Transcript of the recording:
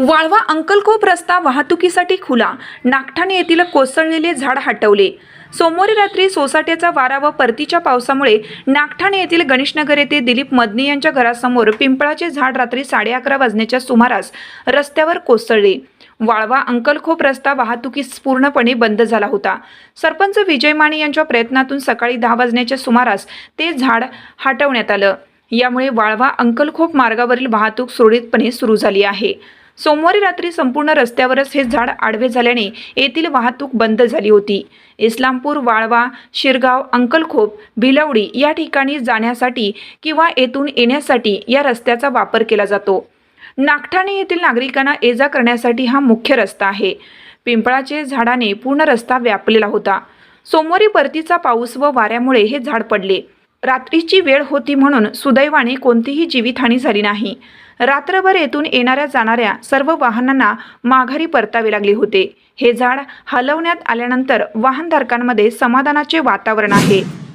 वाळवा अंकलखोप रस्ता वाहतुकीसाठी खुला. नागठाणे येथील कोसळलेले झाड हटवले. सोमवारी रात्री सोसाट्याचा वारा व परतीच्या पावसामुळे नागठाणे येथील गणेशनगर येथे दिलीप मदने यांच्या घरासमोर पिंपळाचे झाड रात्री साडे अकरा वाजण्याच्या सुमारास रस्त्यावर कोसळले. वाळवा अंकलखोप रस्ता वाहतुकीस पूर्णपणे बंद झाला होता. सरपंच विजय माने यांच्या प्रयत्नातून सकाळी दहा वाजण्याच्या सुमारास ते झाड हटवण्यात आलं. यामुळे वाळवा अंकलखोप मार्गावरील वाहतूक सुरळीतपणे सुरू झाली आहे. सोमवारी रात्री संपूर्ण रस्त्यावरच हे झाड आडवे झाल्याने येथील वाहतूक बंद झाली होती. इस्लामपूर वाळवा शिरगाव अंकलखोप भिलवडी या ठिकाणी जाण्यासाठी किंवा येथून येण्यासाठी या रस्त्याचा वापर केला जातो. नागठाणे येथील नागरिकांना ये जा करण्यासाठी हा मुख्य रस्ता आहे. पिंपळाचे झाडाने पूर्ण रस्ता व्यापलेला होता. सोमवारी परतीचा पाऊस व वाऱ्यामुळे हे झाड पडले. रात्रीची वेळ होती म्हणून सुदैवाने कोणतीही जीवितहानी झाली नाही. रात्रभर येथून येणाऱ्या जाणाऱ्या सर्व वाहनांना माघारी परतावे लागले होते. हे झाड हलवण्यात आल्यानंतर वाहनधारकांमध्ये समाधानाचे वातावरण आहे.